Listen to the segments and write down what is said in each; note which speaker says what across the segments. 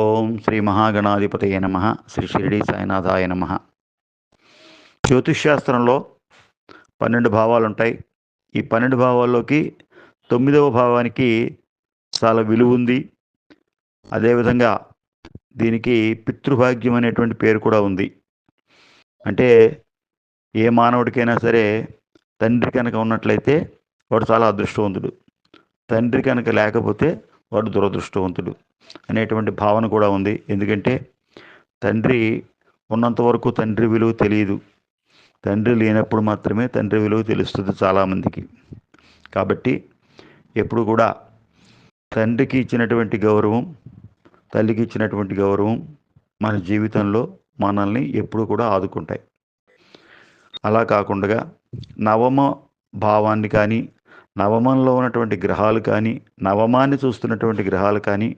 Speaker 1: ఓం శ్రీ మహాగణాధిపతయ నమ. శ్రీ షిరిడి సాయినాథాయ నమ. జ్యోతిష్శాస్త్రంలో పన్నెండు భావాలు ఉంటాయి ఈ పన్నెండు భావాల్లోకి తొమ్మిదవ భావానికి చాలా విలువ ఉంది అదేవిధంగా దీనికి పితృభాగ్యం అనేటువంటి పేరు కూడా ఉంది. అంటే ఏ మానవుడికైనా సరే తండ్రి కనుక ఉన్నట్లయితే వాడు చాలా అదృష్టవంతుడు. తండ్రి కనుక లేకపోతే వాడు దురదృష్టవంతుడు అనేటువంటి భావన కూడా ఉంది. ఎందుకంటే తండ్రి ఉన్నంత వరకు తండ్రి విలువ తెలియదు. తండ్రి లేనప్పుడు మాత్రమే తండ్రి విలువ తెలుస్తుంది చాలామందికి. కాబట్టి ఎప్పుడు కూడా తండ్రికి ఇచ్చినటువంటి గౌరవం తల్లికి ఇచ్చినటువంటి గౌరవం మన జీవితంలో మనల్ని ఎప్పుడు కూడా ఆదుకుంటాయి. అలా కాకుండా నవమ భావాన్ని కానీ నవమంలో ఉన్నటువంటి గ్రహాలు కానీ నవమాన్ని చూస్తున్నటువంటి గ్రహాలు కానీ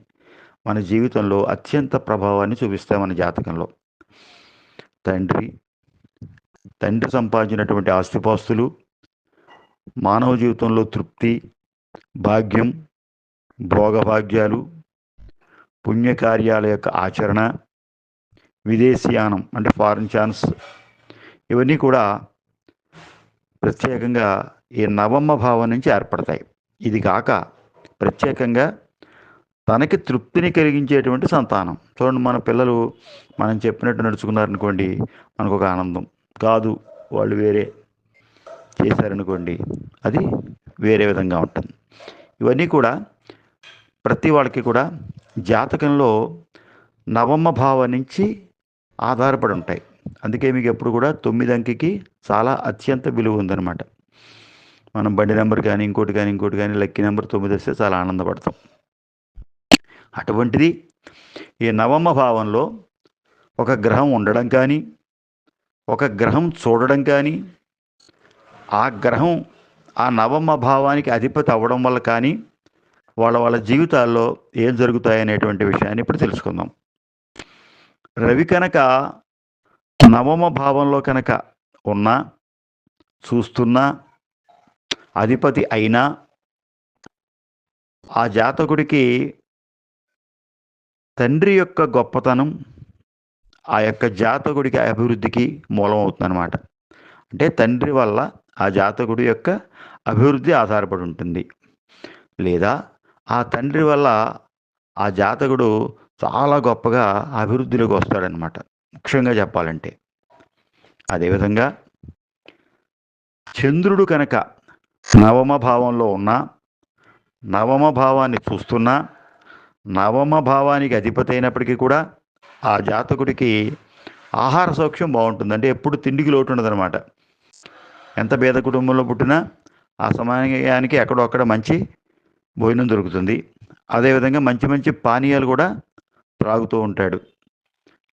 Speaker 1: మన జీవితంలో అత్యంత ప్రభావాన్ని చూపిస్తాయి మన జాతకంలో. తండ్రి తండ్రి సంపాదించినటువంటి ఆస్తిపాస్తులు మానవ జీవితంలో తృప్తి భాగ్యం భోగభాగ్యాలు పుణ్యకార్యాల యొక్క ఆచరణ విదేశీయానం అంటే ఫారిన్ ఛాన్స్ ఇవన్నీ కూడా ప్రత్యేకంగా ఈ నవమ భావం నుంచి ఏర్పడతాయి. ఇది కాక ప్రత్యేకంగా తనకి తృప్తిని కలిగించేటువంటి సంతానం. చూడండి మన పిల్లలు మనం చెప్పినట్టు నడుచుకున్నారనుకోండి మనకు ఒక ఆనందం. కాదు వాళ్ళు వేరే చేశారనుకోండి అది వేరే విధంగా ఉంటుంది. ఇవన్నీ కూడా ప్రతి వాళ్ళకి కూడా జాతకంలో నవమ భావం నుంచి ఆధారపడి ఉంటాయి. అందుకే మీకు ఎప్పుడు కూడా తొమ్మిది అంకెకి చాలా అత్యంత విలువ ఉందన్నమాట. మనం బండి నెంబర్ కానీ ఇంకోటి కానీ ఇంకోటి కానీ లక్కీ నెంబర్ తొమ్మిది వస్తే చాలా ఆనందపడతాం. అటువంటిది ఈ నవమ భావంలో ఒక గ్రహం ఉండడం కానీ ఒక గ్రహం చూడడం కానీ ఆ గ్రహం ఆ నవమ భావానికి అధిపతి అవ్వడం వల్ల కానీ వాళ్ళ వాళ్ళ జీవితాల్లో ఏం జరుగుతాయనేటువంటి విషయాన్ని ఇప్పుడు తెలుసుకుందాం. రవి కనుక నవమ భావంలో కనుక ఉన్నా చూస్తున్నా అధిపతి అయినా ఆ జాతకుడికి తండ్రి యొక్క గొప్పతనం ఆ యొక్క జాతకుడికి అభివృద్ధికి మూలం అవుతుందన్నమాట. అంటే తండ్రి వల్ల ఆ జాతకుడి యొక్క అభివృద్ధి ఆధారపడి ఉంటుంది. లేదా ఆ తండ్రి వల్ల ఆ జాతకుడు చాలా గొప్పగా అభివృద్ధిలోకి వస్తాడనమాట ముఖ్యంగా చెప్పాలంటే. అదేవిధంగా చంద్రుడు కనుక నవమ భావంలో ఉన్న నవమ భావాన్ని చూస్తున్నా నవమ భావానికి అధిపతి అయినప్పటికీ కూడా ఆ జాతకుడికి ఆహార సౌఖ్యం బాగుంటుంది. అంటే ఎప్పుడు తిండికి లోటు ఉండదనమాట ఎంత పేద కుటుంబంలో పుట్టినా ఆ సమయానికి ఎక్కడొక్కడ మంచి భోజనం దొరుకుతుంది. అదేవిధంగా మంచి మంచి పానీయాలు కూడా త్రాగుతూ ఉంటాడు.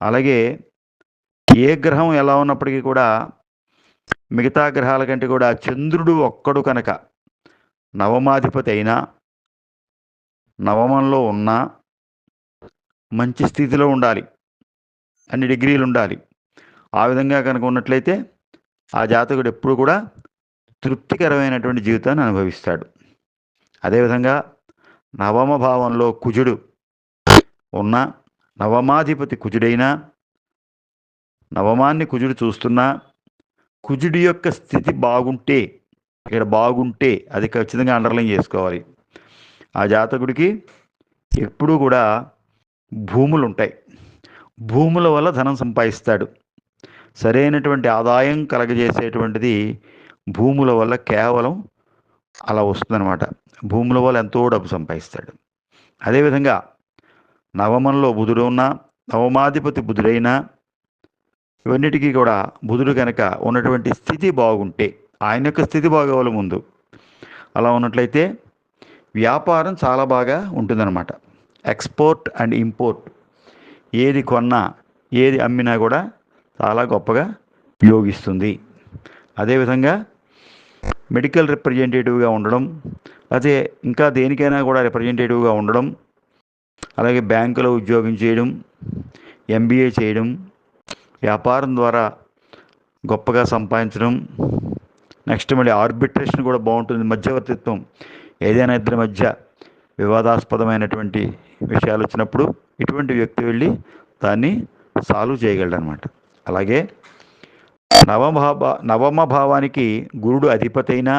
Speaker 1: అలాగే ఏ గ్రహం ఎలా ఉన్నప్పటికీ కూడా మిగతా గ్రహాల కంటే కూడా చంద్రుడు ఒక్కడు కనుక నవమాధిపతి అయినా నవమంలో ఉన్నా మంచి స్థితిలో ఉండాలి. అన్ని డిగ్రీలు ఉండాలి. ఆ విధంగా కనుక ఉన్నట్లయితే ఆ జాతకుడు ఎప్పుడు కూడా తృప్తికరమైనటువంటి జీవితాన్ని అనుభవిస్తాడు. అదేవిధంగా నవమ భావంలో కుజుడు ఉన్న నవమాధిపతి కుజుడైనా నవమాన్ని కుజుడు చూస్తున్నా కుజుడి యొక్క స్థితి బాగుంటే ఇక్కడ బాగుంటే అది ఖచ్చితంగా అండర్లైన్ చేసుకోవాలి. ఆ జాతకుడికి ఎప్పుడూ కూడా భూములు ఉంటాయి. భూముల వల్ల ధనం సంపాదిస్తాడు. సరైనటువంటి ఆదాయం కలగజేసేటువంటిది భూముల వల్ల కేవలం అలా వస్తుందన్నమాట. భూముల వల్ల ఎంతో డబ్బు సంపాదిస్తాడు. అదేవిధంగా నవమంలో బుధుడు ఉన్నా నవమాధిపతి బుధుడైనా ఇవన్నిటికీ కూడా బుధుడు కనుక ఉన్నటువంటి స్థితి బాగుంటే ఆయన యొక్క స్థితి బాగోవాలి ముందు అలా ఉన్నట్లయితే వ్యాపారం చాలా బాగా ఉంటుందన్నమాట. ఎక్స్పోర్ట్ అండ్ ఇంపోర్ట్ ఏది కొన్నా ఏది అమ్మినా కూడా చాలా గొప్పగా యోగిస్తుంది అదేవిధంగా మెడికల్ రిప్రజెంటేటివ్గా ఉండడం అదే ఇంకా దేనికైనా కూడా రిప్రజెంటేటివ్గా ఉండడం అలాగే బ్యాంకులో ఉద్యోగం చేయడం ఎంబీఏ చేయడం వ్యాపారం ద్వారా గొప్పగా సంపాదించడం. నెక్స్ట్ మళ్ళీ ఆర్బిట్రేషన్ కూడా బాగుంటుంది. మధ్యవర్తిత్వం ఏదైనా ఇద్దరి మధ్య వివాదాస్పదమైనటువంటి విషయాలు వచ్చినప్పుడు ఇటువంటి వ్యక్తి వెళ్ళి దాన్ని సాల్వ్ చేయగలడు అనమాట అలాగే నవమభావ నవమ భావానికి గురుడు అధిపతి అయినా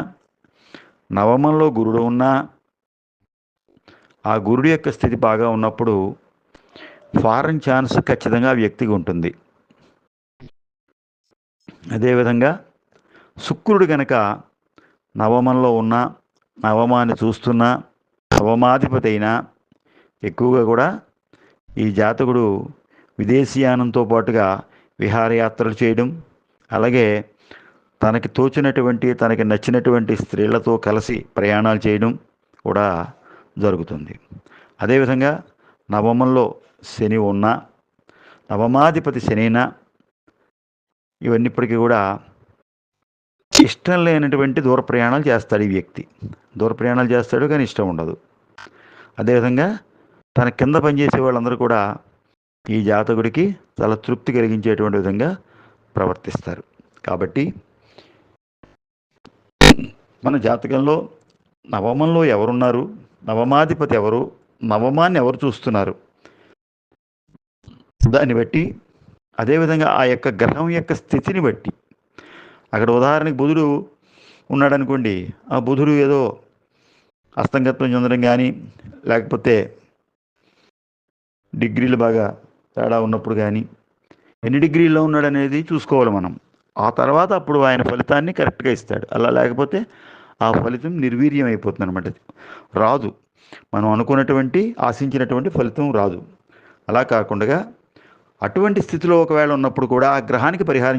Speaker 1: నవమంలో గురుడు ఉన్నా ఆ గురుడు యొక్క స్థితి బాగా ఉన్నప్పుడు ఫారెన్ ఛాన్స్ ఖచ్చితంగా వ్యక్తిగా వ్యక్తికి ఉంటుంది. అదేవిధంగా శుక్రుడు కనుక నవమంలో ఉన్న నవమాన్ని చూస్తున్నా నవమాధిపతి అయినా ఎక్కువగా కూడా ఈ జాతకుడు విదేశీయానంతో పాటుగా విహారయాత్రలు చేయడం అలాగే తనకి తోచినటువంటి తనకి నచ్చినటువంటి స్త్రీలతో కలిసి ప్రయాణాలు చేయడం కూడా జరుగుతుంది. అదేవిధంగా నవమంలో శని ఉన్న నవమాధిపతి శనినా ఇవన్నీప్పటికీ కూడా ఇష్టం లేనటువంటి దూర ప్రయాణాలు చేస్తాడు ఈ వ్యక్తి. దూర ప్రయాణాలు చేస్తాడు కానీ ఇష్టం ఉండదు. అదేవిధంగా తన కింద పనిచేసే వాళ్ళందరూ కూడా ఈ జాతకుడికి చాలా తృప్తి కలిగించేటువంటి విధంగా ప్రవర్తిస్తారు. కాబట్టి మన జాతకంలో నవమంలో ఎవరున్నారు? నవమాధిపతి ఎవరు? నవమాన్ని ఎవరు చూస్తున్నారు? దాన్ని బట్టి అదేవిధంగా ఆ యొక్క గ్రహం యొక్క స్థితిని బట్టి. అక్కడ ఉదాహరణకి బుధుడు ఉన్నాడు అనుకోండి ఆ బుధుడు ఏదో అస్తంగత్వం చెందడం కానీ లేకపోతే డిగ్రీలు బాగా తేడా ఉన్నప్పుడు కానీ ఎన్ని డిగ్రీల్లో ఉన్నాడు అనేది చూసుకోవాలి మనం. ఆ తర్వాత అప్పుడు ఆయన ఫలితాన్ని కరెక్ట్గా ఇస్తాడు. అలా లేకపోతే ఆ ఫలితం నిర్వీర్యం అయిపోతుంది అనమాట రాదు. మనం అనుకున్నటువంటి ఆశించినటువంటి ఫలితం రాదు. అలా కాకుండా అటువంటి స్థితిలో ఒకవేళ ఉన్నప్పుడు కూడా ఆ గ్రహానికి పరిహారం